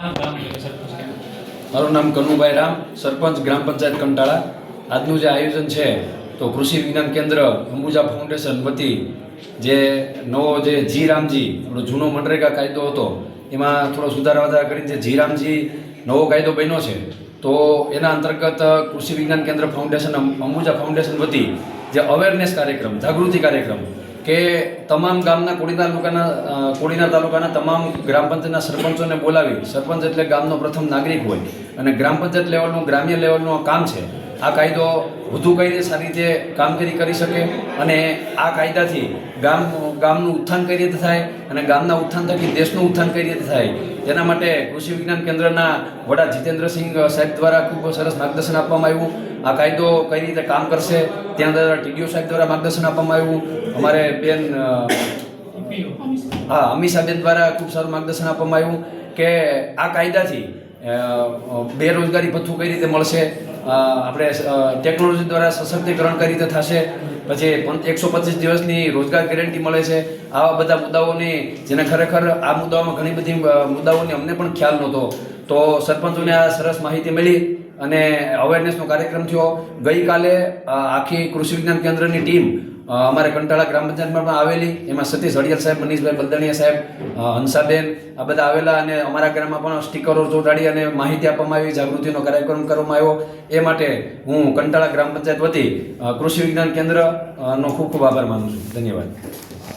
મારું નામ કનુભાઈ રામ, સરપંચ ગ્રામ પંચાયત કંટાળા. આજનું જે આયોજન છે, તો કૃષિ વિજ્ઞાન કેન્દ્ર અંબુજા ફાઉન્ડેશન વતી જે નવો જે જી રામજી આપણો જૂનો મનરેગા કાયદો હતો, એમાં થોડો સુધારા વધારા કરીને જે જી રામજી નવો કાયદો બન્યો છે, તો એના અંતર્ગત કૃષિ વિજ્ઞાન કેન્દ્ર ફાઉન્ડેશન અંબુજા ફાઉન્ડેશન વતી જે અવેરનેસ કાર્યક્રમ, જાગૃતિ કાર્યક્રમ કે તમામ ગામના કોડી તાલુકાના કોડીના તાલુકાના તમામ ગ્રામ પંચાયતના સરપંચોને બોલાવી. સરપંચ એટલે ગામનો પ્રથમ નાગરિક હોય. અને ગ્રામ પંચાયત લેવલનું, ગ્રામ્ય લેવલનું કામ છે. આ કાયદો વધુ કઈ રીતે સારી રીતે કામગીરી કરી શકે અને આ કાયદાથી ગામ, ગામનું ઉત્થાન કઈ રીતે થાય અને ગામના ઉત્થાન થકી દેશનું ઉત્થાન કઈ રીતે થાય. તેના માટે કૃષિ વિજ્ઞાન કેન્દ્રના વડા જીતેન્દ્રસિંહ સાહેબ દ્વારા ખૂબ સરસ માર્ગદર્શન આપવામાં આવ્યું. આ કાયદો કઈ રીતે કામ કરશે, ત્યાં દ્વારા ટીડીઓ સાહેબ દ્વારા માર્ગદર્શન આપવામાં આવ્યું. અમારે બેન હા અમીષાબેન દ્વારા ખૂબ સારું માર્ગદર્શન આપવામાં આવ્યું કે આ કાયદાથી બેરોજગારી ભથ્થું કઈ રીતે મળશે આપણે ટેકનોલોજી દ્વારા સશક્તિકરણ કઈ રીતે થશે, પછી એકસો પચીસ દિવસની રોજગાર ગેરંટી મળે છે, આવા બધા મુદ્દાઓની, જેને ખરેખર આ મુદ્દાઓમાં ઘણી બધી મુદ્દાઓની અમને પણ ખ્યાલ નહોતો. તો સરપંચોને આ સરસ માહિતી મળી. અને અવેરનેસનો કાર્યક્રમ થયો. ગઈકાલે આખી કૃષિ વિજ્ઞાન કેન્દ્રની ટીમ અમારે કંટાળા ગ્રામ પંચાયતમાં પણ આવેલી. એમાં સતીશ હળિયર સાહેબ, મનીષભાઈ બલદણિયા સાહેબ હંસાબેન, આ બધા આવેલા અને અમારા ગ્રામમાં પણ સ્ટીકરો જોડાડી અને માહિતી આપવામાં આવી. જાગૃતિનો કાર્યક્રમ કરવામાં આવ્યો. એ માટે હું કંટાળા ગ્રામ પંચાયત વતી કૃષિ વિજ્ઞાન કેન્દ્રનો ખૂબ ખૂબ આભાર માનું છું. ધન્યવાદ.